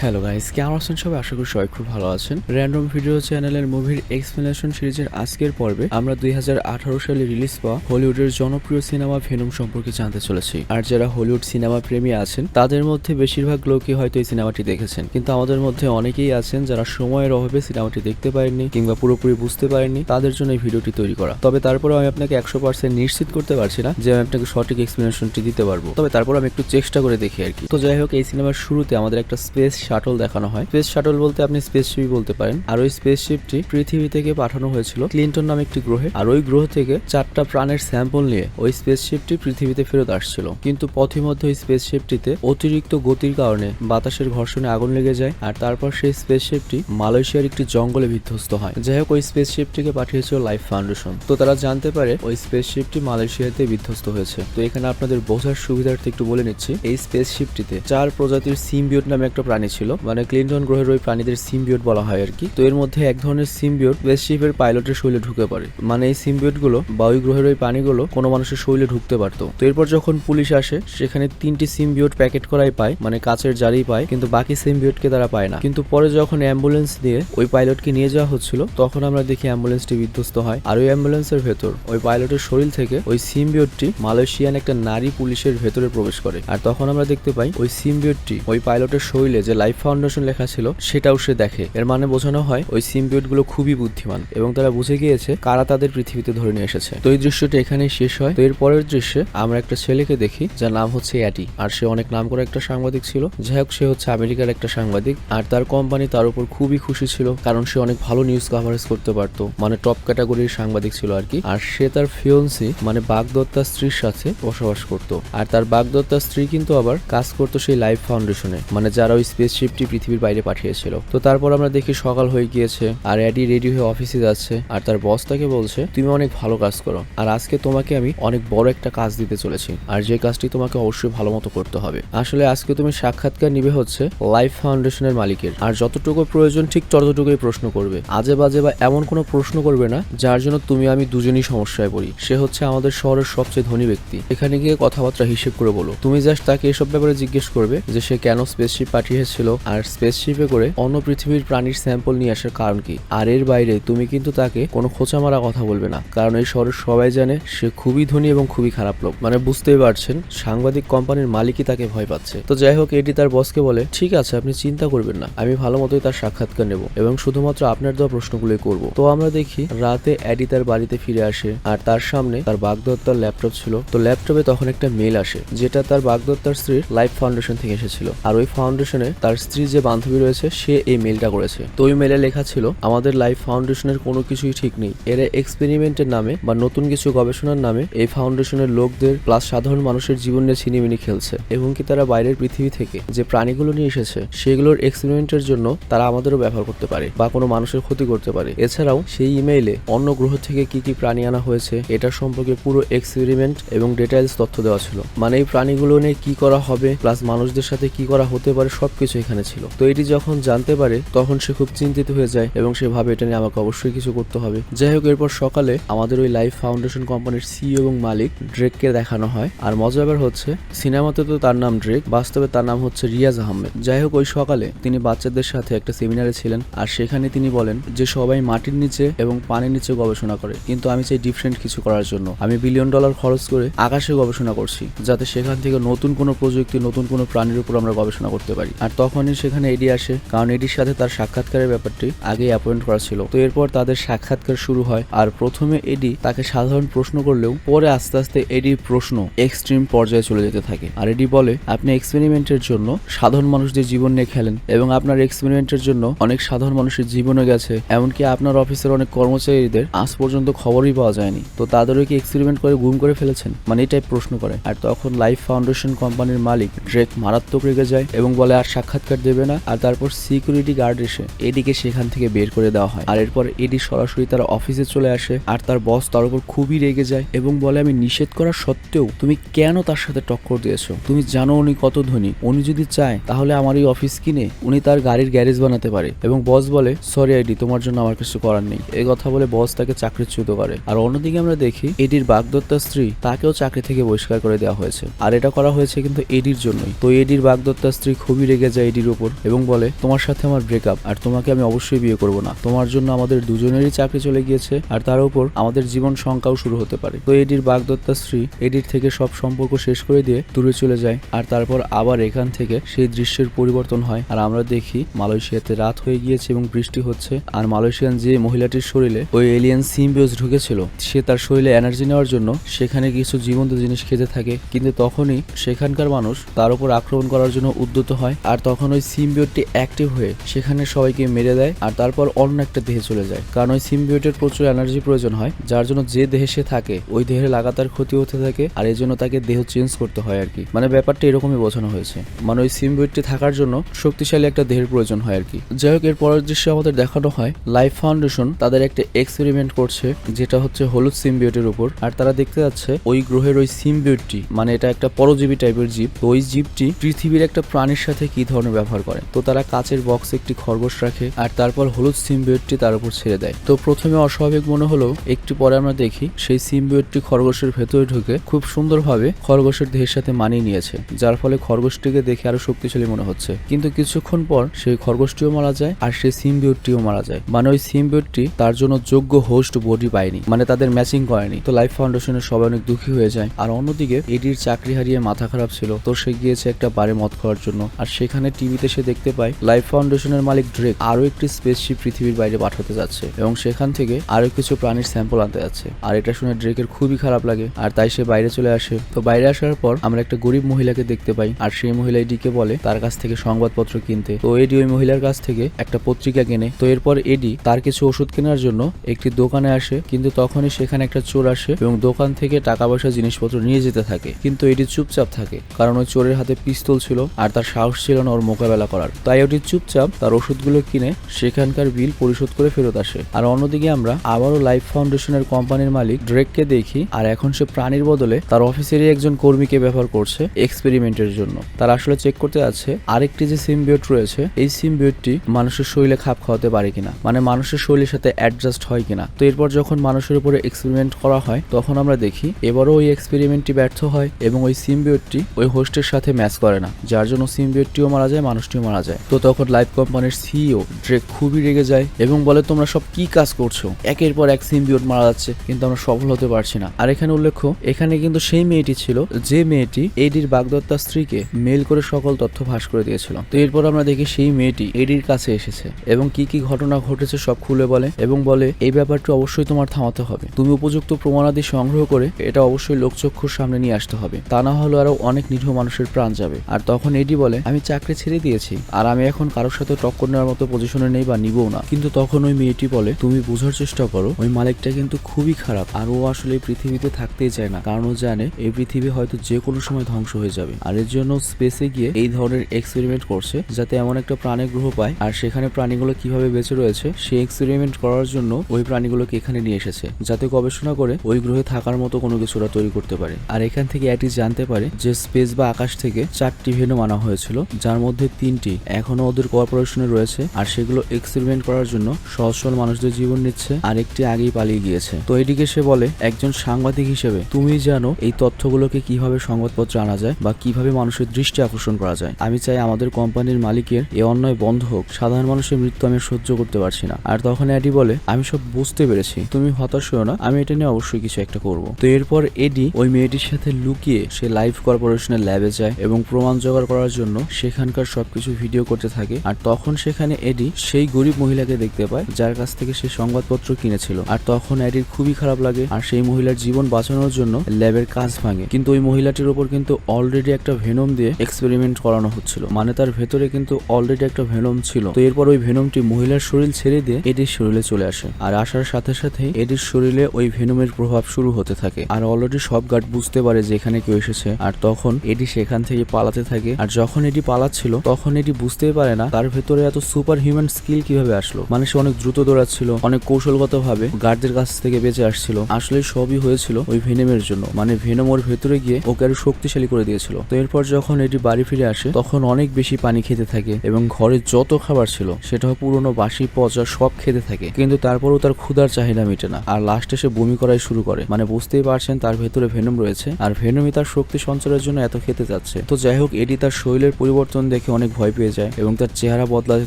Hello guys কেমন আছেন সবাই? আশা করি সবাই খুব ভালো আছেন। র্যান্ডম ভিডিও চ্যানেলের মুভির এক্সপ্লেনেশন সিরিজের আজকের পর্বে আমরা দুই হাজার আঠারো সালে রিলিজ পাওয়া হলিউডের জনপ্রিয় সিনেমা ভেনম সম্পর্কে জানতে চলেছি। আর যারা হলিউড সিনেমা প্রেমী আছেন, তাদের মধ্যে বেশিরভাগ লোকই হয়তো এই সিনেমাটি দেখেছেন। কিন্তু আমাদের মধ্যে অনেকেই আছেন যারা সময়ের অভাবে সিনেমাটি দেখতে পারেননি কিংবা পুরোপুরি বুঝতে পারেননি তাদের জন্য এই ভিডিওটি তৈরি করা। তবে তারপরে আমি আপনাকে একশো পার্সেন্ট নিশ্চিত করতে পারছি না যে আমি আপনাকে সঠিক এক্সপ্লেনেশনটি দিতে পারব। তবে তারপর আমি একটু চেষ্টা করে দেখি আর কি। তো যাই হোক, এই সিনেমার শুরুতে আমাদের একটা স্পেস শাটল দেখানো হয়। স্পেস শাটল বলতে আপনি স্পেসশিপই বলতে পারেন। আর ওই স্পেসশিপটি পৃথিবী থেকে পাঠানো হয়েছিল ক্লিন্টন নামে একটি গ্রহে। আর ওই গ্রহ থেকে চারটা প্রাণের স্যাম্পল নিয়ে ওই স্পেসশিপটি পৃথিবীতে ফেরত আসছিল। কিন্তু পথিমধ্যে ওই স্পেসশিপটিতে অতিরিক্ত গতির কারণে বাতাসের ঘর্ষণে আগুন লেগে যায়। আর তারপর সেই স্পেসশিপটি মালয়েশিয়ার একটি জঙ্গলে বিধ্বস্ত হয়। যাই হোক, ওই স্পেসশিপটিকে পাঠিয়েছিল লাইফ ফাউন্ডেশন তো তারা জানতে পারে ওই স্পেসশিপটি মালয়েশিয়াতে বিধ্বস্ত হয়েছে। তো এখানে আপনাদের বোঝার সুবিধার্থে একটু বলে নিচ্ছি। এই স্পেসশিপটিতে চার প্রজাতির সিমবিওট নামে একটা প্রাণী ছিল। মানে ক্লিনটন গ্রহের ওই প্রাণীদের সিমবিওট বলা হয় আর কি। তো এর মধ্যে এক ধরনের সিমবিওট স্পেসশিপের পাইলটের শরীরে ঢুকে পড়ে। মানে এই সিমবিওটগুলো বা ওই গ্রহের ওই প্রাণীগুলো কোনো মানুষের শৈলে ঢুকতে পারতো। তো এরপর যখন পুলিশ আসে, সেখানে তিনটি সিমবিওট প্যাকেট করাই পায়। মানে কাচের জারি পায়, কিন্তু বাকি সিমবিওটকে তারা পায় না। কিন্তু পরে যখন অ্যাম্বুলেন্স দিয়ে ওই পাইলটকে নিয়ে যাওয়া হচ্ছিল, তখন আমরা দেখি অ্যাম্বুলেন্সটি বিধ্বস্ত হয়। আর ওই অ্যাম্বুলেন্সের ভেতর, ওই পাইলটের শরীর থেকে ওই সিমবিওটটি মালয়েশিয়ান একটা নারী পুলিশের ভেতরে প্রবেশ করে। আর তখন আমরা দেখতে পাই, ওই সিমবিওটটি ওই পাইলটের শরীরে যে লাইফ ফাউন্ডেশন লেখা ছিল, সেটাও সে দেখে। এর মানে বোঝানো হয়, ওই সিমবিওটগুলো খুবই বুদ্ধিমান এবং তারা বুঝে গিয়েছে কারা তাদের পৃথিবীতে ধরে নিয়ে এসেছে। তো এই দৃশ্যটি এখানেই শেষ হয়। তো এর পরের দৃশ্যে আমরা একটা ছেলেকে দেখি, যার নাম হচ্ছে অ্যাটি আর সে অনেক নাম করা একটা সাংবাদিক ছিল। যাই হোক, সে হচ্ছে আমেরিকার একটা সাংবাদিক। আর তার কোম্পানি তার উপর খুবই খুশি ছিল, কারণ সে অনেক ভালো নিউজ কভারেজ করতে পারতো মানে টপ ক্যাটাগরির সাংবাদিক ছিল আর কি। আর সে তার ফিয়ন্সি মানে বাগদত্তার স্ত্রীর সাথে বসবাস করত। আর তার বাগদত্তার স্ত্রী কিন্তু আবার কাজ করতো সেই লাইফ ফাউন্ডেশনে মানে যারা ওই স্পেসশিপটি পৃথিবীর বাইরে পাঠিয়েছিল। তো তারপর আমরা দেখি সকাল হয়ে গিয়েছে, আর অ্যাডি রেডি হয়ে অফিসে যাচ্ছে, আর তার বস তাকে বলছে, তুমি অনেক ভালো কাজ করো, আর আজকে তোমাকে আমি অনেক বড় একটা কাজ দিতে চলেছি, আর যে কাজটি তোমাকে অবশ্যই ভালো মতো করতে হবে। আসলে আজকে তুমি সাক্ষাৎকার নিবে হচ্ছে লাইফ ফাউন্ডেশনের মালিকের, আর যতটুকু প্রয়োজন ঠিক ততটুকুই প্রশ্ন করবে। আজে বাজে বা এমন কোনো প্রশ্ন করবে না, যার জন্য তুমি আমি দুজনই সমস্যায় পড়ি। সে হচ্ছে আমাদের শহরের সবচেয়ে ধনী ব্যক্তি। এখানে গিয়ে কথাবার্তা হিসেব করে বলো। তুমি জাস্ট তাকে এসব ব্যাপারে জিজ্ঞেস করবে যে সে কেন স্পেসশিপ পাঠিয়েছিল আর স্পেসশিপে করে অন্য পৃথিবীর প্রাণীর স্যাম্পল নিয়ে আসার কারণ কি? আর এর বাইরে তুমি কিন্তু তাকে কোনো খোঁচা মারা কথা বলবে না। কারণ এই শহরের সবাই জানে সে খুবই ধনী এবং খুবই খারাপ লোক। মানে বুঝতেই পারছেন, সাংবাদিক কোম্পানির মালিকই তাকে ভয় পাচ্ছে। তো যাই হোক, এটি তার বসকে বলে, ঠিক আছে, আপনি চিন্তা করবেন না। আমি ভালো মতোই তার সাক্ষাৎকার নেব এবং শুধুমাত্র আপনার দেওয়া প্রশ্নগুলোই করব। তো আমরা দেখি রাতে অ্যাডি তার বাড়িতে ফিরে আসে আর তার সামনে তার বাগদত্তার ল্যাপটপ ছিল। তো ল্যাপটপে তখন একটা মেল আসে, যেটা তার বাগদত্তার স্ত্রীর লাইফ ফাউন্ডেশন থেকে এসেছিল। আর ওই ফাউন্ডেশনে তার স্ত্রীর যে বান্ধবী রয়েছে, সে এই মেলটা করেছে। তো ওই মেলে লেখা ছিল, আমাদের লাইফ ফাউন্ডেশনের কোনো কিছুই ঠিক নেই। এরা এক্সপেরিমেন্টের নামে বা নতুন কিছু গবেষণার নামে এই ফাউন্ডেশনের লোকদের প্লাস সাধারণ মানুষের জীবন নিয়ে ছিনিমিনি খেলছে। এবং কি তারা বাইরের পৃথিবী থেকে যে প্রাণীগুলো নিয়ে এসেছে, সেগুলোর এক্সপেরিমেন্টের জন্য তারা আমাদেরও ব্যবহার করতে পারে বা কোনো মানুষের ক্ষতি করতে পারে। এছাড়াও সেই ইমেইলে অন্য গ্রহ থেকে কি কি প্রাণী আনা হয়েছে, এটা সম্পর্কে পুরো এক্সপেরিমেন্ট এবং ডিটেলস তথ্য দেওয়া ছিল। মানে এই প্রাণীগুলো নিয়ে কি করা হবে প্লাস মানুষদের সাথে কি করা হতে পারে সবকিছু এখানে ছিল। তো এটি যখন জানতে পারে, তখন সে খুব চিন্তিত হয়ে যায় এবং সে ভাবে, এটা নিয়ে আমাকে অবশ্যই কিছু করতে হবে। যাই হোক, এরপর সকালে আমাদের ওই লাইফ ফাউন্ডেশন কোম্পানির সিইও এবং মালিক ড্রেককে দেখানো হয়। আর মজা ব্যাপার হচ্ছে, সিনেমাতে তো তার নাম ড্রেক, বাস্তবে তার নাম হচ্ছে রিয়াজ আহমেদ। যাই হোক, ওই সকালে তিনি বাচ্চাদের সাথে একটা সেমিনারে ছিলেন আর সেখানে তিনি বলেন যে, সবাই মাটির নিচে এবং পানির নিচে গবেষণা করে, কিন্তু আমি চাই ডিফারেন্ট কিছু করার জন্য। আমি বিলিয়ন ডলার খরচ করে আকাশে গবেষণা করছি, যাতে সেখান থেকে নতুন কোনো প্রযুক্তি, নতুন কোনো প্রাণীর উপর আমরা গবেষণা করতে পারি। আর তখনই সেখানে এডি আসে, কারণ এডির সাথে তার সাক্ষাৎকারের ব্যাপারটি আগেই অ্যাপয়েন্ট করা ছিল। তো এরপর তাদের সাক্ষাৎকার শুরু হয়, আর প্রথমে এডি তাকে সাধারণ প্রশ্ন করলেও পরে আস্তে আস্তে এডির প্রশ্ন এক্সট্রিম পর্যায়ে চলে যেতে থাকে। আর এডি বলে, আপনি এক্সপেরিমেন্টের জন্য সাধারণ মানুষদের জীবন নিয়ে খেলেন এবং আপনার এক্সপেরিমেন্টের জন্য অনেক সাধারণ মানুষের জীবনে গেছে, এমনকি আপনার অফিসের অনেক কর্মচারীদের আজ পর্যন্ত খবরই পাওয়া যায়নি। তো তাদেরও কি এক্সপেরিমেন্ট করে গুম করে ফেলেছেন? মানে এই টাইপ প্রশ্ন করে। আর তখন লাইফ ফাউন্ডেশন কোম্পানির মালিক ড্রেক মারাত্মক রেগে যায় এবং বলে, আর সাক্ষাৎকার দেবে না, আর তারপর সিকিউরিটি গার্ড এসে এডিকে সেখান থেকে বের করে দেওয়া হয়। আর এরপর এডি সরাসরি তার অফিসে চলে আসে, আর তার বস তার উপর খুবই রেগে যায় এবং বলে, আমি নিষেধ করা সত্ত্বেও তুমি কেন তার সাথে টক্কর দিয়েছ? তুমি জানো উনি কত ধনী। উনি যদি চায়, তাহলে আমার এই অফিস কিনে উনি তার গাড়ির গ্যারেজ বানাতে পারে। এবং বস বলে সরি আইডি তোমার জন্য আমার কিছু করার নেই। এই কথা বলে বস তাকে চাকরিচ্যুত করে। আর অন্যদিকে আমরা দেখি এডির বাগদত্তার স্ত্রী তাকেও চাকরি থেকে বহিষ্কার করে দেওয়া হয়েছে। আর এটা করা হয়েছে কিন্তু এডির জন্যই। তো এডির বাগদত্তার স্ত্রী খুবই রেগে যায় এডির উপর এবং বলে, তোমার সাথে আমার ব্রেকআপ আর তোমাকে আমি অবশ্যই বিয়ে করব না। তোমার জন্য আমাদের দুজনেরই চাকরি চলে গিয়েছে আর তার উপর আমাদের জীবন শঙ্কাও শুরু হতে পারে। তো এডির বাগদত্তা স্ত্রী এডির থেকে সব সম্পর্ক শেষ করে দিয়ে দূরে চলে যায় আর তারপর আবার এখান থেকে সেই দৃশ্যের পরিবর্তন হয়। আর আমরা দেখি মালয়েশিয়াতে রাত হয়ে গিয়েছে এবং বৃষ্টি হচ্ছে আর মালয়েশিয়ান যে মহিলাটির শরীরে ওই এলিয়ান সিম্বিওস ঢুকেছিল, সে তার শরীরে এনার্জি নেওয়ার জন্য সেখানে কিছু জীবন্ত জিনিস খেতে থাকে। কিন্তু তখনই সেখানকার মানুষ তার উপর আক্রমণ করার জন্য উদ্যত হয় আর তখন ওই সিম্বিওটটি অ্যাক্টিভ হয়ে সেখানে সবাইকে মেরে দেয় আর তারপর অন্য একটা দেহে চলে যায়। কারণ ওই সিম্বিওটের প্রচুর এনার্জি প্রয়োজন হয়, যার জন্য যে দেহে সে থাকে, ওই দেহে লাগাতার ক্ষতি হতে থাকে আর এই জন্য তাকে দেহ চেঞ্জ করতে হয় আর কি। মানে ব্যাপারটা এরকমই বোঝানো হয়েছে। মানে ওই সিম্বিওটটি থাকার জন্য শক্তিশালী একটা দেহের প্রয়োজন হয় আর কি। যাই হোক, এর পরের দৃশ্যে আমাদের দেখানো হয়। লাইফ ফাউন্ডেশন তাদের একটা এক্সপেরিমেন্ট করছে, যেটা হচ্ছে হলুদ সিম্বিওটের উপর। আর তারা দেখতে যাচ্ছে, ওই গ্রহের ওই সিম্বিওটটি মানে এটা একটা পরজীবী টাইপের জীব ওই জীবটি পৃথিবীর একটা প্রাণীর সাথে কি ধরনের ব্যবহার করে। তো তারা কাচের বক্সে একটি খরগোশ রাখে আর তারপর হলুদ সিম্বিওটটি তার উপর ছেড়ে দেয়। তো প্রথমে অস্বাভাবিক মনে হলো, একটু পরে আমরা দেখি সেই সিম্বিওটটি খরগোশের ভেতরে ঢুকে খুব সুন্দরভাবে খরগোশের দেহের সাথে মানিয়ে নিয়েছে, যার ফলে খরগোশটিকে দেখে আরও শক্তিশালী মনে হচ্ছে। কিন্তু কিছুক্ষণ পর সেই খরগোশটিও মারা যায় আর সেই সিম্বিওটটিও মারা যায়। মানে ওই সিম্বিওটটি তার জন্য যোগ্য হোস্ট বডি পায়নি মানে তাদের ম্যাচিং করেনি। তো লাইফ ফাউন্ডেশনের সবাই অনেক দুঃখী হয়ে যায়। আর অন্যদিকে এডির চাকরি হারিয়ে মাথা খারাপ ছিল, তো সে গিয়েছে একটা বারে মদ খাওয়ার জন্য। আর সেখানে টিভিতে সে দেখতে পায় লাইফ ফাউন্ডেশনের মালিক ড্রেক আরও একটি স্পেসশিপ পৃথিবীর বাইরে পাঠাতে যাচ্ছে এবং সেখান থেকে আরও কিছু প্রাণীর স্যাম্পল আনতে যাচ্ছে। আর এটা শুনে ড্রেকের খুবই খারাপ লাগে, আর তাই সে বাইরে চলে আসে। তো বাইরে আসার পর আমরা একটা গরিব মহিলাকে দেখতে পাই, আর সেই মহিলা এডিকে বলে তার কাছ থেকে সংবাদপত্র কিনতে। তো এডি ওই মহিলার কাছ থেকে একটা পত্রিকা কেনে। তো এরপর এডি তার কিছু ওষুধ কেনার জন্য একটি দোকানে আসে, কিন্তু তখনই সেখানে একটা চোর আসে এবং দোকান থেকে টাকা পয়সা জিনিসপত্র নিয়ে যেতে থাকে। কিন্তু এডি চুপচাপ থাকে, কারণ ওই চোরের হাতে পিস্তল ছিল, আর তার সাহস ছিল না ওর মোকাবেলা করার। তাই ওটি চুপচাপ তার ওষুধগুলো কিনে সেখানকার বিল পরিশোধ করে ফেরত আসে। আর অন্যদিকে আমরা আবারও লাইফ ফাউন্ডেশনের কোম্পানির মালিক ড্রেককে দেখি, আর এখন সে প্রাণীর বদলে তার অফিসেরই একজন কর্মীকে ব্যবহার করছে এক্সপেরিমেন্টের জন্য। তার আসলে চেক করতে আছে আরেকটি যে সিমবিওট রয়েছে, এই সিমবিওটটি মানুষের শরীরে খাপ খাওয়াতে পারে কিনা? মানে মানুষের শরীরের সাথে অ্যাডজাস্ট হয় কিনা? তো এরপর যখন মানুষের উপরে এক্সপেরিমেন্ট করা হয়, তখন আমরা দেখি, এবারও ওই এক্সপেরিমেন্টটি ব্যর্থ হয় এবং ওই সিমবিওটটি ওই হোস্টের সাথে ম্যাচ করে না। যার জন্য সিমবিওটটিও মারা যায় মানুষটিও মারা যায়। তো তখন লাইফ কোম্পানির সিইও ড্রেক খুবই রেগে যায় এবং বলে, তোমরা সব কি কাজ করছ? একের পর এক সিমবিওট মারা যাচ্ছে, কিন্তু আমরা সফল হতে পারছি না। আর এখানে উল্লেখ্য, এখানে কিন্তু সেই মেয়েটি ছিল, যে মেয়েটি এডির বাগদত্তার স্ত্রীকে মেল করে সকল তথ্য ফাঁস করে দিয়েছিল। তো এরপর আমরা দেখি সেই মেয়েটি এডির কাছে এসেছে এবং কি কি ঘটনা ঘটেছে সব খুলে বলে এবং বলে, এই ব্যাপারটি অবশ্যই তোমার থামাতে হবে। তুমি উপযুক্ত প্রমাণাদি সংগ্রহ করে এটা অবশ্যই লোকচক্ষুর সামনে নিয়ে আসতে হবে। তা না হলে আরও অনেক নিরীহ মানুষের প্রাণ যাবে। আর তখন এডি বলে, আমি চাকরি ছেড়ে দিয়েছি। আর আমি এখন কারোর সাথে টক্কর নেওয়ার মতো পজিশনে নেই বা নিবও না। কিন্তু তখন ওই মেয়েটি বলে, তুমি বোঝার চেষ্টা করো, ওই মালিকটা কিন্তু খুবই খারাপ। আর ও আসলে পৃথিবীতে থাকতেই চায় না। কারণ ও জানে, এই পৃথিবী হয়তো যে কোনো সময় ধ্বংস হয়ে যাবে। আর এর জন্য স্পেসে গিয়ে এই ধরনের এক্সপেরিমেন্ট করছে, যাতে এমন একটা প্রাণী গ্রহ পায়। আর সেখানে প্রাণীগুলো কীভাবে বেঁচে রয়েছে, সেই এক্সপেরিমেন্ট করার জন্য ওই প্রাণীগুলোকে এখানে নিয়ে এসেছে। যাতে গবেষণা করে ওই গ্রহে থাকার মতো কোনো কিছু ওরা তৈরি করতে পারে। আর এখান থেকে এটি জানতে পারে যে স্পেস বা আকাশ থেকে চারটি ভেনম আনা হয়েছিল, যার মধ্যে তিনটি এখনও ওদের কর্পোরেশনে রয়েছে, আর সেগুলো এক্সপেরিমেন্ট করার জন্য সরল মানুষদের জীবন নিচ্ছে, আর একটি আগেই পালিয়ে গিয়েছে। তো এদিকে সে বলে, একজন সাংবাদিক হিসেবে তুমি জানো এই তথ্যগুলোকে কীভাবে সংবাদপত্রে আনা যায় বা কীভাবে মানুষের দৃষ্টি আকর্ষণ করা যায়। আমি চাই আমাদের কোম্পানির মালিকের এ অন্যায় বন্ধ হোক, সাধারণ মানুষের মৃত্যু আমি সহ্য করতে পারছি না। আর তখন এডি বলে, আমি সব বুঝতে পেরেছি, তুমি হতাশ হও না, আমি এটা নিয়ে অবশ্যই কিছু একটা করব। তো এরপর এডি ওই মেয়েটির সাথে লুকিয়ে সে লাইফ কর্পোরেশনের ল্যাবে যায় এবং প্রমাণ জোগাড় করার জন্য সেখানকার সবকিছু ভিডিও করতে থাকে, আর তখন সেখানে এডি সেই গরিব মহিলাকে দেখতে পায়, যার কাছ থেকে সে সংবাদপত্র কিনেছিল। আর তখন এডির খুবই খারাপ লাগে, আর সেই মহিলার জীবন বাঁচানোর জন্য ল্যাবের কাজ ভাঙে। কিন্তু ওই মহিলাটির উপর কিন্তু অলরেডি একটা ভেনম দিয়ে এক্সপেরিমেন্ট করানো হচ্ছিল। মানে তার ভেতরে কিন্তু অলরেডি একটা ভেনম ছিল। তো এরপর ওই ভেনমটি মহিলার শরীর ছেড়ে দিয়ে এডির শরীরে চলে আসে। আর আসার সাথে সাথে এডির শরীরে ওই ভেনমের প্রভাব শুরু হতে থাকে। আর অলরেডি সব গার্ড বুঝতে পারে যে এখানে কেউ এসেছে। আর তখন এডি সেখান থেকে পালাতে থাকে। আর যখন এডি পালাচ্ছিল তখন এটি বুঝতেই পারে না তার ভেতরে এত সুপার হিউম্যান স্কিল কীভাবে আসলো। মানে সে অনেক দ্রুত দৌড়াচ্ছিল, অনেক কৌশলগত ভাবে গার্ডদের কাছ থেকে বেঁচে আসছিল। আসলে সবই হয়েছিল ওই ভেনমের জন্য। মানে ভেনম ওর ভেতরে গিয়ে ওকে আরও শক্তিশালী করে দিয়েছিল। তো এরপর যখন এটি বাড়ি ফিরে আসে, তখন অনেক বেশি পানি খেতে থাকে এবং ঘরে যত খাবার ছিল, সেটাও পুরনো বাসি, পচা সব খেতে থাকে। কিন্তু তারপরও তার ক্ষুধার চাহিদা মেটে না। আর লাস্টে সে বমি করাই শুরু করে। মানে বুঝতেই পারছেন তার ভেতরে ভেনম রয়েছে। আর ভেনমই তার শক্তি সঞ্চারের জন্য এত খেতে যাচ্ছে তো যাই হোক, এটি তার শরীরের পরিবর্তন দেখে অনেক ভয় পেয়ে যায় এবং তার চেহারা বদলাতে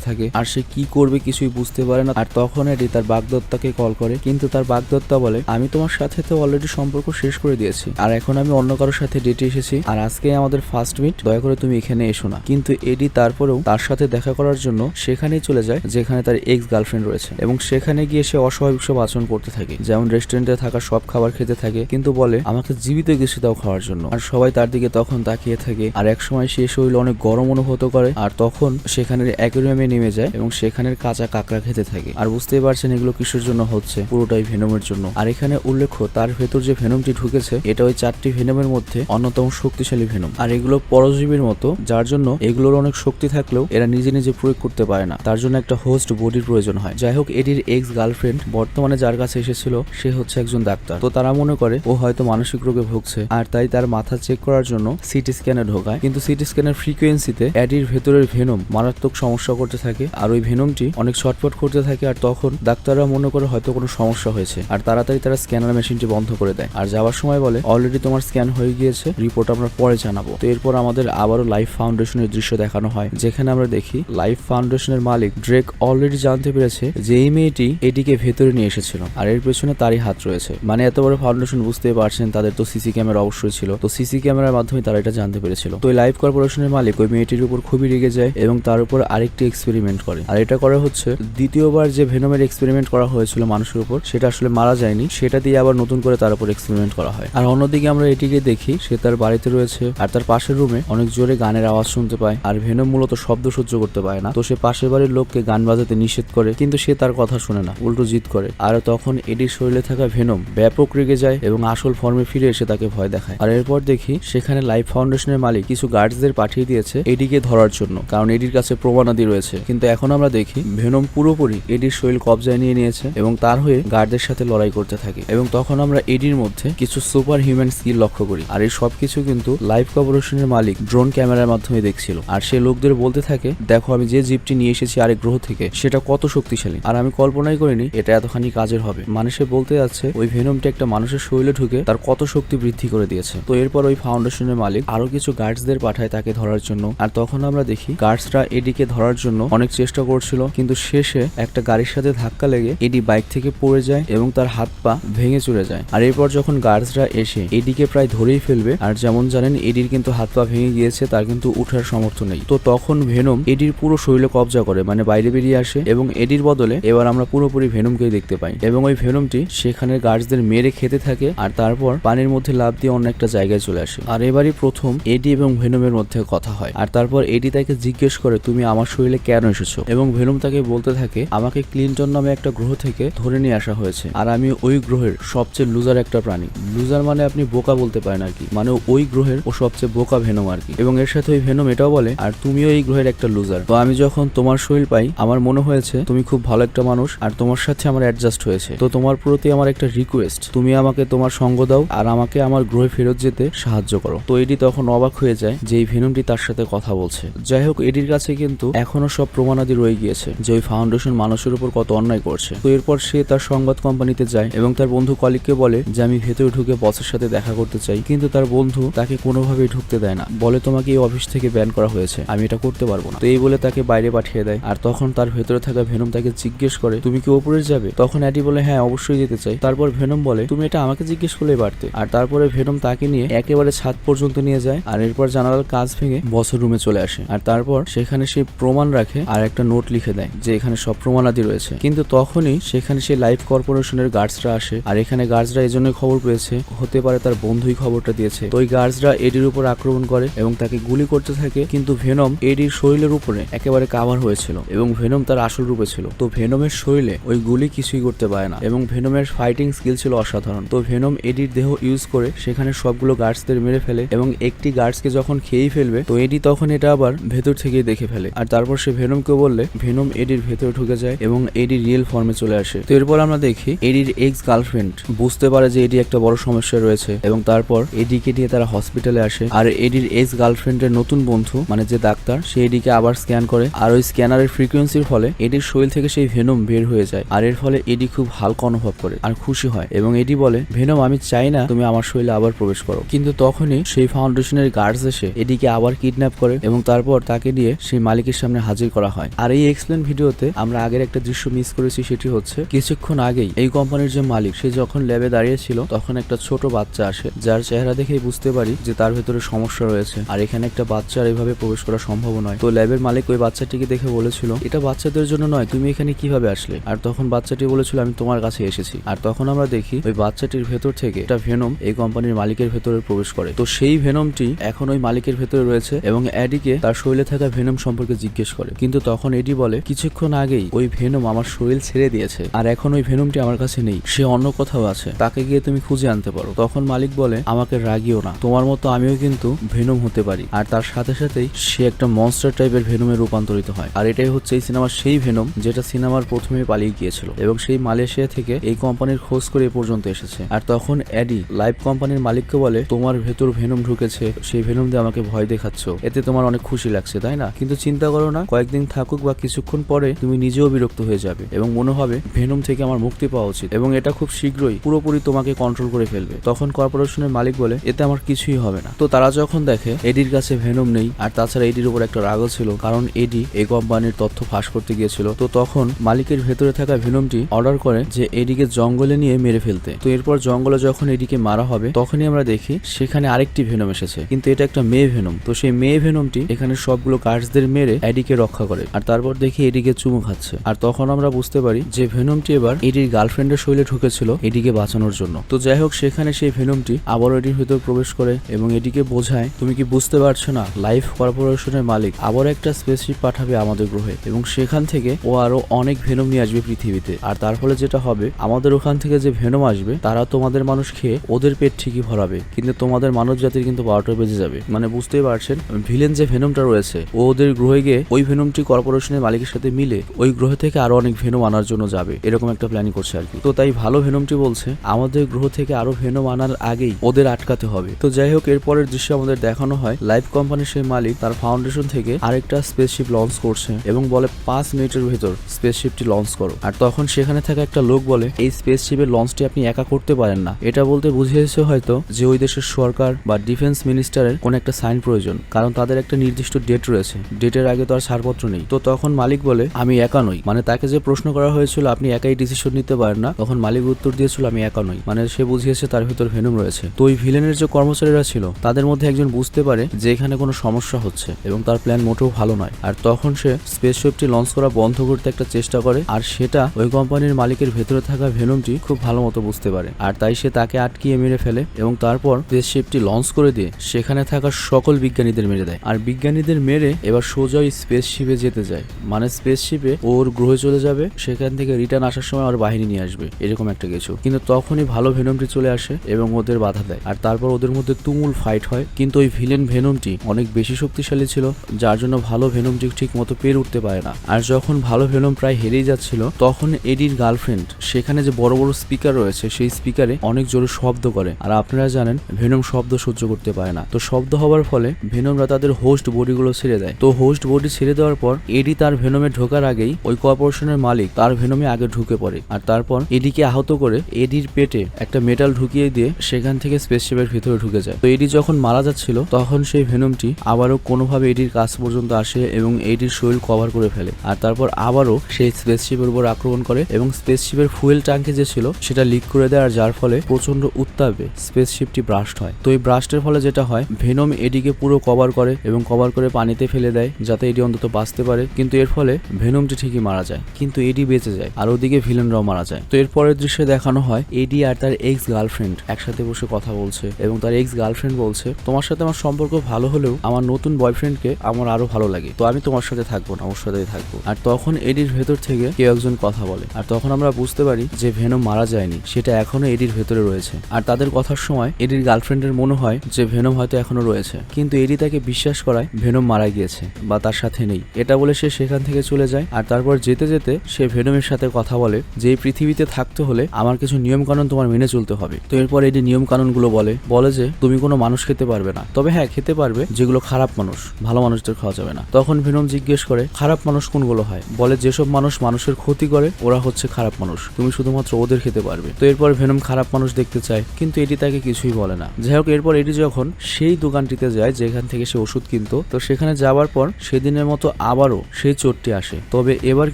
থাকে। আর সে কি করবে কিছুই বুঝতে পারে না। আর তখন এটি তার বাগদত্তাকে কল করে। কিন্তু তার বাগদত্তা বলে, আমি তোমার সাথে তো অলরেডি সম্পর্ক শেষ করে দিয়েছি। আর এখন আমি অন্য কারোর সাথে ডেটে এসেছি। আর আজকে আমাদের ফার্স্ট মিট দয়া করে তুমি এখানে এসো না। কিন্তু এডি তারপরেও তার সাথে দেখা করার জন্য সেখানেই চলে যায়, যেখানে তার এক্স গার্লফ্রেন্ড রয়েছে। এবং সেখানে গিয়ে সে অস্বাভাবিক সব আচরণ করতে থাকে। যেমন রেস্টুরেন্টে থাকা সব খাবার খেতে থাকে। কিন্তু বলে, আমাকে জীবিত কিছু দাও খাওয়ার জন্য। আর সবাই তার দিকে তখন তাকিয়ে থাকে। আর এক সময় সে শরীর অনেক গরম অনুভূত করে আর তখন সেখানের অ্যাকুরিয়ামে নেমে যায় এবং সেখানের কাঁচা কাঁকড়া খেতে থাকে। আর বুঝতেই পারছেন এগুলো কিসের জন্য হচ্ছে, পুরোটাই ভেনমের জন্য। আর এখানে উল্লেখ্য, তার ভেতর যে ভেনমটি ঢুকেছে, এটা ওই চারটি ভেনমের মধ্যে অন্যতম শক্তিশালী ভেনম। আর এগুলো পরজীবীর মতো, যার জন্য এগুলোর অনেক শক্তি থাকলেও এরা নিজে নিজে প্রয়োগ করতে পারে না। তার জন্য একটা হোস্ট বডির প্রয়োজন হয়। যাই হোক, এটির এক্স গার্লফ্রেন্ড বর্তমানে যার কাছে এসেছিল, সে হচ্ছে একজন ডাক্তার। তো তারা মনে করে, ও হয়তো মানসিক রোগে ভুগছে। আর তাই তার মাথা চেক করার জন্য সিটি স্ক্যানে ঢোকায়। কিন্তু সিটি স্ক্যানের ফ্রিকোয়েন্সিতে অ্যাডির ভেতরের ভেনম মারাত্মক সমস্যা করতে থাকে, আর ওই ভেনমটি অনেক শর্টপট করতে থাকে, আর তখন ডাক্তাররা মনে করে হয়তো কোনো সমস্যা হয়েছে। আর তাড়াতাড়ি তারা স্ক্যানার মেশিনটি বন্ধ করে দেয়। আর যাওয়ার সময় বলে অলরেডি তোমার স্ক্যান হয়ে গিয়েছে, রিপোর্ট আমরা পরে জানাব। তো এরপর আমাদের আবারও লাইফ ফাউন্ডেশনের দৃশ্য দেখানো হয়, যেখানে আমরা দেখি লাইফ ফাউন্ডেশনের মালিক ড্রেক অলরেডি জানতে পেরেছে যে এই মেয়েটি এটিকে ভেতরে নিয়ে এসেছিল, আর এর পেছনে তারই হাত রয়েছে। মানে এত বড় ফাউন্ডেশন বুঝতেই পারছেন, তাদের তো সিসি ক্যামেরা অবশ্যই ছিল। তো সিসি ক্যামেরার মাধ্যমে তারা এটা জানতে পেরেছিল। তো লাইফ কর্পোরেশনের মালিক ওই মেয়েটির উপর খুবই রেগে যায় এবং তার উপর আরেকটি এক্সপেরিমেন্ট করে। আর এটা করা হচ্ছে, দ্বিতীয়বার যে ভেনমের এক্সপেরিমেন্ট করা হয়েছিল মানুষের উপর, সেটা আসলে মারা যায়নি, সেটা দিয়ে আবার নতুন করে তার উপর এক্সপেরিমেন্ট করা হয়। আর অন্যদিকে আমরা এটিকে দেখি, সে তার বাড়িতে রয়েছে, আর তার পাশের রুমে অনেক জোরে গানের আওয়াজ শুনতে পায়, আর ভেনম মূলত শব্দ সহ্য করতে পারে না। তো সে পাশের বাড়ির লোককে গান বাজাতে নিষেধ করে, কিন্তু সে তার কথা শুনে না, উল্টো জিত করে। আর তখন এডির শরীরে থাকা ভেনম ব্যাপক রেগে যায় এবং আসল ফর্মে ফিরে এসে তাকে ভয় দেখায়। আর এরপর দেখি, সেখানে লাইফ ফাউন্ডেশনের মালিক কিছু গার্ডসদের পাঠিয়ে দিয়েছে এডিকে ধরার জন্য, কারণ এডির কাছে প্রমাণাদি রয়েছে। কিন্তু এখন আমরা দেখি, ভেনম পুরোপুরি এডির শরীর কবজায় নিয়ে নিয়েছে এবং তার হয়ে গার্ডদের সাথে লড়াই করতে থাকে। এবং তখন আমরা এডির মধ্যে কিছু সুপার হিউম্যান স্কিল লক্ষ্য করি। আর এই সবকিছু কিন্তু লাইভ কর্পোরেশনের মালিক ড্রোন ক্যামেরার মাধ্যমে দেখছিল। আর সে লোকদের বলতে থাকে, দেখো, আমি যে জিপটি নিয়ে এসেছি আরেক গ্রহ থেকে, সেটা কত শক্তিশালী। আর আমি কল্পনাই করিনি, এটা এতখানি কাজের হবে। মানে সে বলতে যাচ্ছে, ওই ভেনমটা একটা মানুষের শরীরে ঢুকে তার কত শক্তি বৃদ্ধি করে দিয়েছে। তো এরপর ওই ফাউন্ডেশনের মালিক আরও কিছু গার্ডসদের পাঠায় তাকে ধরার জন্য। আর তখন আমরা দেখি গার্ডসরা এডিকে ধরার জন্য অনেক চেষ্টা করছিল, কিন্তু শেষে একটা গাড়ির সাথে ধাক্কা লেগে এডি বাইক থেকে পড়ে যায় এবং তার হাত পা ভেঙে চলে যায়। আর এরপর যখন গার্ডসরা এসে এডিকে প্রায় ধরেই ফেলবে, আর যেমন জানেন, এডির কিন্তু হাত পা ভেঙে গিয়েছে, তার কিন্তু উঠার সামর্থ্য নেই। তো তখন ভেনম এডির পুরো শরীরে কবজা করে মানে বাইরে বেরিয়ে আসে এবং এডির বদলে এবার আমরা পুরোপুরি ভেনমকেই দেখতে পাই। এবং ওই ভেনমটি সেখানে গার্ডসদের মেরে খেতে থাকে, আর তারপর পানির মধ্যে লাভ দিয়ে অন্য একটা জায়গায় চলে আসে। আর এবারই প্রথম এডি এবং ভেনমের মধ্যে কথা হয়। আর তারপর এডি তাকে জিজ্ঞেস করে, তুমি আমার শরীরে কেন এসেছ? এবং ভেনম তাকে বলতে থাকে, আমাকে ক্লিনটন নামে একটা গ্রহ থেকে ধরে নিয়ে আসা হয়েছে, আর আমি ওই গ্রহের সবচেয়ে লুজার একটা প্রাণী। লুজার মানে আপনি বোকা বলতে পারেন আর কি মানে ওই গ্রহের ও সবচেয়ে বোকা ভেনম আর কি। এবং এর সাথে ওই ভেনম এটাও বলে, আর তুমিও এই গ্রহের একটা লুজার। তো আমি যখন তোমার শরীর পাই, আমার মনে হয়েছে তুমি খুব ভালো একটা মানুষ, আর তোমার সাথে আমার অ্যাডজাস্ট হয়েছে। তো তোমার প্রতি আমার একটা রিকোয়েস্ট তুমি আমাকে তোমার সঙ্গ দাও, আর আমাকে আমার গ্রহে ফেরত যেতে সাহায্য করো। তো এটি তখন অবাক হয়ে যায় যে এই ভেনমটি তার সাথে কথা বলছে। যাই হোক এডির কাছে কিন্তু এখনও সব প্রমাণাদি রয়ে গিয়েছে যে ওই ফাউন্ডেশন মানুষের উপর কত অন্যায় করছে। তো এরপর সে তার সংবাদ কোম্পানিতে যায় এবং তার বন্ধু কলিককে বলে যে, আমি ভেতরে ঢুকে বসের সাথে দেখা করতে চাই। কিন্তু তার বন্ধু তাকে কোনোভাবেই ঢুকতে দেয় না। বলে, তোমাকে এই অফিস থেকে ব্যান করা হয়েছে। আমি এটা করতে পারব না। তো এই বলে তাকে বাইরে পাঠিয়ে দেয়। আর তখন তার ভেতরে থাকা ভেনম তাকে জিজ্ঞেস করে, তুমি কি ওপরে যাবে? তখন অ্যাডি বলে হ্যাঁ অবশ্যই যেতে চাই। তারপর ভেনম বলে, তুমি এটা আমাকে জিজ্ঞেস করলেই পারতে আর তারপরে ভেনম তাকে নিয়ে একেবারে ছাদ পর্যন্ত নিয়ে যায়। আর এরপর জানালার কাজ ভেঙে বসের রুমে চলে আসে। আর তারপর সেখানে সে প্রমাণ রাখে আর একটা নোট লিখে দেয় যে এখানে সব প্রমাণাদি রয়েছে। কিন্তু তখনই সেখানে সে লাইফ কর্পোরেশনের গার্ডসরা আসে আর এখানে গার্ডসরা এই জন্যই খবর পেয়েছে, হতে পারে তার বন্ধুই খবরটা দিয়েছে। তো ওই গার্ডসরা এডির উপর আক্রমণ করে এবং তাকে গুলি করতে থাকে, কিন্তু ভেনম এডির শরীরের উপরে একেবারে কাভার হয়েছিল এবং ভেনম তার আসল রূপে ছিল। তো ভেনমের শরীরে ওই গুলি কিছুই করতে পারে না এবং ভেনমের ফাইটিং স্কিল ছিল অসাধারণ। তো ভেনম এডির দেহ ইউজ করে সেখানে সবগুলো গার্ডসদের মেরে ফেলে এবং একটি গার্ডসকে যখন খেয়েই ফেলবে, তো এডি তখন এটা আবার ভেতর থেকেই দেখে ফেলে। আর তারপর সে ভেনম ভেনমকে বললে, ভেনম এডির ভেতরে ঢুকে যায় এবং এডি রিয়েল ফর্মে চলে আসে। তো এরপর আমরা দেখি এডির এক্স গার্লফ্রেন্ড বুঝতে পারে যে এডি একটা বড় সমস্যা রয়েছে এবং তারপর এডিকে নিয়ে তারা হসপিটালে আসে। আর এডির এক্স গার্লফ্রেন্ডের নতুন বন্ধু মানে যে ডাক্তার, সে এডিকে আবার স্ক্যান করে। আর ওই স্ক্যানারের ফ্রিকোয়েন্সির ফলে এডির শরীর থেকে সেই ভেনম বের হয়ে যায়। আর এর ফলে এডি খুব হালকা অনুভব করে আর খুশি হয় এবং এডি বলে, ভেনম, আমি চাই না তুমি আমার শরীরে আবার প্রবেশ করো। কিন্তু তখনই সেই ফাউন্ডেশনের গার্ডস এসে এডিকে আবার কিডন্যাপ করে এবং তারপর তাকে নিয়ে সেই মালিকের সামনে হাজির করা হয়। আর এই এক্সপ্লেন ভিডিওতে আমরা আগের একটা দৃশ্য মিস করেছি, সেটি হচ্ছে কিছুক্ষণ আগেই এই কোম্পানির যে মালিক, সে যখন ল্যাবে দাঁড়িয়েছিল, তখন একটা ছোট বাচ্চা আসে, যার চেহারা দেখেই বুঝতে পারি যে তার ভেতরে সমস্যা রয়েছে। আর এখানে একটা বাচ্চার এইভাবে প্রবেশ করা সম্ভব নয়। তো ল্যাবের মালিক ওই বাচ্চাটিকে দেখে বলেছিল, এটা বাচ্চাদের জন্য নয়, তুমি এখানে কীভাবে আসলে? আর তখন বাচ্চাটি বলেছিল, আমি তোমার কাছে এসেছি। আর তখন আমরা দেখি ওই বাচ্চাটির ভেতর থেকে একটা ভেনম এই কোম্পানির মালিকের ভেতরে প্রবেশ করে। তো সেই ভেনমটি এখন ওই মালিকের ভেতরে রয়েছে এবং অ্যাডিকে তার শরীরে থাকা ভেনম সম্পর্কে জিজ্ঞেস করে। কিন্তু তখন এডি বলে, কিছুক্ষণ আগেই ওই ভেনম আমার শরীর ছেড়ে দিয়েছে, আর এখন ওই ভেনমটি আমার কাছে নেই, সে অন্য কোথাও আছে, তাকে গিয়ে তুমি খুঁজে আনতে পারো। তখন মালিক বলে, আমাকে রাগিও না, তোমার মতো আমিও কিন্তু ভেনম হতে পারি। আর তার সাথে সাথেই সে একটা মনস্টার টাইপের ভেনমে রূপান্তরিত হয়। আর এটাই হচ্ছে এই সিনেমার সেই ভেনম যেটা সিনেমার প্রথমে পালিয়ে গিয়েছিল। এবং সেই মালয়েশিয়া থেকে এই কোম্পানির খোঁজ করে এ পর্যন্ত এসেছে। আর তখন অ্যাডি লাইভ কোম্পানির মালিককে বলে, তোমার ভেতর ভেনম ঢুকেছে, সেই ভেনম দিয়ে আমাকে ভয় দেখাচ্ছ। এতে তোমার অনেক খুশি লাগছে, তাই না? কিন্তু চিন্তা করো না, কয়েকদিন থাকুক বা কিছুক্ষণ পরে তুমি নিজেও বিরক্ত হয়ে যাবে এবং মনে হবে ভেনম থেকে আমার মুক্তি পাওয়া উচিত এবং এটা খুব শীঘ্রই পুরোপুরি তোমাকে কন্ট্রোল করে ফেলবে। তখন কর্পোরেশনের মালিক বলে, এতে আমার কিছুই হবে না। তো তারা যখন দেখে, এডির কাছে ভেনম নেই, আর তাছাড়া এডির উপর একটা রাগও ছিল, কারণ এডি এই কোম্পানির তথ্য ফাঁস করতে গিয়েছিল, তো তখন মালিকের ভেতরে থাকা ভেনমটি অর্ডার করে যে এডিকে জঙ্গলে নিয়ে মেরে ফেলতে। তো এরপর জঙ্গলে যখন এডিকে মারা হবে, তখনই আমরা দেখি সেখানে আরেকটি ভেনম এসেছে, কিন্তু এটা একটা মেয়ে ভেনম তো সেই মেয়ে ভেনমটি এখানে সবগুলো গার্ডসদের মেরে এডিকে রক্ষা করে। আর তারপর দেখি এডিকে চুমু খাচ্ছে। আর তখন আমরা বুঝতে পারি যে ভেনমটি এবার এডির গার্লফ্রেন্ডের শৈলে ঢুকেছিল এডিকে বাঁচানোর জন্য। তো যাই হোক, সেখানে সেই ভেনমটি আবারও এডির ভিতর প্রবেশ করে এবং এডিকে বোঝায়, তুমি কি বুঝতে পারছ না? লাইফ কর্পোরেশনের মালিক আবার একটা স্পেসশিপ পাঠাবে আমাদের গ্রহে এবং সেখান থেকে ও আরও অনেক ভেনম নিয়ে আসবে পৃথিবীতে। আর তার ফলে যেটা হবে, আমাদের ওখান থেকে যে ভেনম আসবে, তারা তোমাদের মানুষ খেয়ে ওদের পেট ঠিকই ভরাবে। কিন্তু তোমাদের মানব জাতির কিন্তু বারোটা বেজে যাবে। মানে বুঝতেই পারছেন, ভিলেন যে ভেনমটা রয়েছে। ও ওদের গ্রহে গিয়ে ওই ভেনমটি কর্পোরেশনের মালিকের সাথে মিলে ওই গ্রহ থেকে আরও অনেক ভেনম আনার জন্য যাবে। এরকম একটা প্ল্যানিং করছে আর কি। তো তাই ভালো ভেনমটি বলছে, আমাদের গ্রহ থেকে আরও ভেনম আনার আগেই ওদের আটকাতে হবে। তো যাই হোক, এরপরের দৃশ্য আমাদের দেখানো হয়। লাইভ কোম্পানির সেই মালিক তার ফাউন্ডেশন থেকে আরেকটা স্পেসশিপ লঞ্চ করছে এবং বলে, পাঁচ মিনিটের ভেতর স্পেসশিপটি লঞ্চ করো। আর তখন সেখানে থাকা একটা লোক বলে, এই স্পেসশিপের লঞ্চটি আপনি একা করতে পারেন না। এটা বলতে বুঝিয়েছে হয়তো যে ওই দেশের সরকার বা ডিফেন্স মিনিস্টারের কোন একটা সাইন প্রয়োজন। কারণ তাদের একটা নির্দিষ্ট ডেট রয়েছে। ডেটের আগে তো আর ছাড়পত্র নেই। তো তখন মালিক বলে, আমি একা নই। মানে তাকে যে প্রশ্ন করা হয়েছিল, আপনি একাই ডিসিশন নিতে পারেন না, তখন মালিক উত্তর দিয়েছিল, আমি একা নই। মানে সে বুঝিয়েছে, তার ভিতর ভেনম রয়েছে। তো ওই ভিলেনের যে কর্মচারীরা ছিল, তাদের মধ্যে একজন বুঝতে পারে যে এখানে কোনো সমস্যা হচ্ছে এবং তার প্ল্যান মোটেও ভালো নয়। আর তখন সে স্পেস স্পেসশিপটি লঞ্চ করা বন্ধ করতে একটা চেষ্টা করে, আর সেটা ওই কোম্পানির মালিকের ভেতরে থাকা ভেনমটি খুব ভালো মতো বুঝতে পারে। আর তাই সে তাকে আটকিয়ে মেরে ফেলে এবং তারপর স্পেস স্পেসশিপটি লঞ্চ করে দিয়ে সেখানে থাকা সকল বিজ্ঞানীদের মেরে দেয়। আর বিজ্ঞানীদের মেরে এবার সোজা স্পেসশিপে যেতে যায়। মানে স্পেসশিপে ওর গ্রহে চলে যাবে, সেখান থেকে রিটার্ন আসার সময় আর বাহিনী নিয়ে আসবে, এরকম একটা কিছু। কিন্তু তখনই ভালো ভেনমটি চলে আসে এবং ওদের বাধা দেয়। আর তারপর ওদের মধ্যে তুমুল ফাইট হয়। কিন্তু ওই ভিলেন ভেনমটি অনেক বেশি শক্তিশালী ছিল, যার জন্য ভালো ভেনমটি ঠিক মতো পেরে উঠতে পারে না। আর যখন ভালো ভেনম প্রায় হেরেই যাচ্ছিল, তখন এডির গার্লফ্রেন্ড সেখানে যে বড় বড় স্পিকার রয়েছে, সেই স্পিকারে অনেক জোরে শব্দ করে। আর আপনারা জানেন ভেনম শব্দ সহ্য করতে পারে না। তো শব্দ হওয়ার ফলে ভেনমরা তাদের হোস্ট বডিগুলো ছেড়ে দেয়। তো হোস্ট বডি ছেড়ে দেওয়ার পর এডি তার ভেনমে ঢোকার আগেই ওই কর্পোরেশনের মালিক তার ভেনমে আগে ঢুকে পড়ে। আর তারপর এডিকে আহত করে এডির পেটে একটা মেটাল ঢুকিয়ে দিয়ে সেখান থেকে স্পেসশিপের ভিতরে ঢুকে যায়। তো এডি যখন মারা যাচ্ছিল, তখন সেই ভেনমটি আবারও কোনোভাবে এডির কাছ পর্যন্ত আসে এবং এডির শরীর কভার করে ফেলে। আর তারপর আবারও সেই স্পেসশিপের উপর আক্রমণ করে এবং স্পেসশিপের ফুয়েল ট্যাঙ্কে যে ছিল, সেটা লিক করে দেয় আর যার ফলে প্রচণ্ড উত্তাপে স্পেসশিপটি ব্রাস্ট হয়। তো এই ব্রাস্টের ফলে যেটা হয় ভেনম এডিকে পুরো কভার করে এবং কভার করে পানিতে ফেলে দেয় যাতে এডি অন্তত বাঁচতে পারে। কিন্তু এর ফলে ভেনমটি ঠিকই মারা যায়, কিন্তু এডি বেঁচে যায় আর ওদিকে ভিলেনরাও মারা যায়। তো এর পরের দৃশ্যে দেখানো হয় এডি আর তার এক্স গার্লফ্রেন্ড একসাথে বসে কথা বলছে এবং তার এক্স গার্লফ্রেন্ড বলছে, তোমার সাথে আমার সম্পর্ক ভালো হলেও আমার নতুন বয়ফ্রেন্ডকে আমার আরও ভালো লাগে। তো আমি তোমার সাথে থাকব না, ওর সাথেই থাকব। আর তখন এডির ভেতর থেকে কেউ একজন কথা বলে। আর তখন আমরা বুঝতে পারি যে ভেনম মারা যায়নি, সেটা এখনও এডির ভেতরে রয়েছে। আর তাদের কথার সময় এডির গার্লফ্রেন্ডের মনে হয় যে ভেনম হয়তো এখনও রয়েছে। কিন্তু এডি তাকে বিশ্বাস করায় ভেনম মারা গিয়েছে বা তার সাথে নেই। এটা বলে সে সেখান থেকে চলে যায় আর তারপর যেতে যেতে সে ভেনমের সাথে কথা বলে, যে এই পৃথিবীতে থাকতে হলে আমার কিছু নিয়ম কানুন তোমার মেনে চলতে হবে। তো এরপর এডি নিয়ম কানুনগুলো বলে বলে যে তুমি কোনো মানুষ খেতে পারবে না। তবে হ্যাঁ খেতে পারবে, যেগুলো খারাপ মানুষ, ভালো মানুষদের খাওয়া যাবে না। তখন ভেনম জিজ্ঞেস করে, খারাপ মানুষ কোনগুলো হয়? বলে যেসব মানুষ মানুষের ক্ষতি করে, ওরা হচ্ছে খারাপ মানুষ। তুমি শুধুমাত্র ওদের খেতে পারবে। তো এরপর ভেনম খারাপ মানুষ দেখতে চায়, কিন্তু এটি তাকে কিছুই বলে না। যাই হোক, এরপর এটি যখন সেই দোকানটিতে যায়, যেখান থেকে সে ওষুধ কিনতো জানতো তো সেখানে যাওয়ার পর সেদিনের মতো আবারও সেই চোরটি আসে। তবে এবার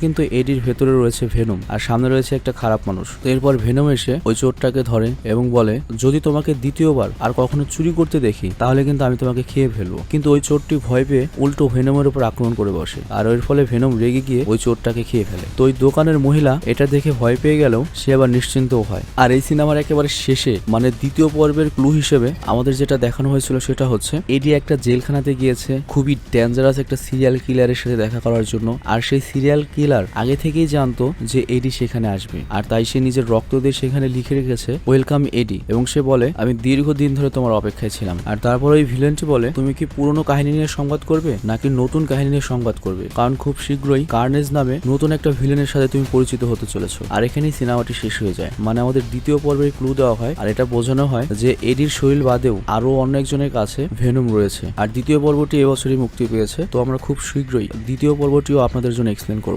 কিন্তু এডির ভেতরে রয়েছে ভেনম আর সামনে রয়েছে একটা খারাপ মানুষ। তো এরপর ভেনম এসে ওই চোরটাকে ধরে এবং বলে, যদি তোমাকে দ্বিতীয়বার আর কখনো চুরি করতে দেখি, তাহলে কিন্তু আমি তোমাকে খেয়ে ফেলব। কিন্তু ওই চোরটি ভয় পেয়ে উল্টো ভেনমের উপর আক্রমণ করে বসে। আর এর ফলে ভেনম রেগে গিয়ে ওই চোরটাকে খেয়ে ফেলে। তো ওই দোকানের মহিলা এটা দেখে ভয় পেয়ে গেলেও সে আবার নিশ্চিন্তও হয়। আর এই সিনেমার একেবারে শেষে মানে দ্বিতীয় পর্বের ক্লু হিসেবে আমাদের যেটা দেখানো হয়েছিল সেটা হচ্ছে এডি একটা জেলখানাতে গিয়েছে খুবই ডেঞ্জারাস একটা সিরিয়াল কিলারের সাথে দেখা করার জন্য। আর সেই সিরিয়াল কিলার আগে থেকেই জানতো যে এডি সেখানে আসবে। আর তাই সে নিজের রক্ত দিয়ে সেখানে লিখে রেখেছে ওয়েলকাম এডি এবং সে বলে, আমি দীর্ঘদিন ধরে তোমার অপেক্ষায় ছিলাম। আর তারপর ওই ভিলেনটি বলে, তুমি কি পুরনো কাহিনী নিয়ে সংবাদ করবে, নাকি নতুন কাহিনী নিয়ে সংবাদ করবে? কারণ খুব শীঘ্রই কার্নেজ নামে নতুন একটা ভিলেনের সাথে তুমি পরিচিত হতে চলেছো। আর এখানেই সিনেমাটি শেষ হয়ে যায়। মানে আমাদের দ্বিতীয় পর্বের ক্লু দেওয়া হয়। আর এটা বোঝানো হয় যে এডির শরীর বাদেও আরও অন্য একজনের কাছে ভেনম রয়েছে। আর দ্বিতীয় পর্বটি এবছরই মুক্তি পেয়েছে তো আমরা খুব শীঘ্রই দ্বিতীয় পর্বটিও আপনাদের জন্য এক্সপ্লেন করব।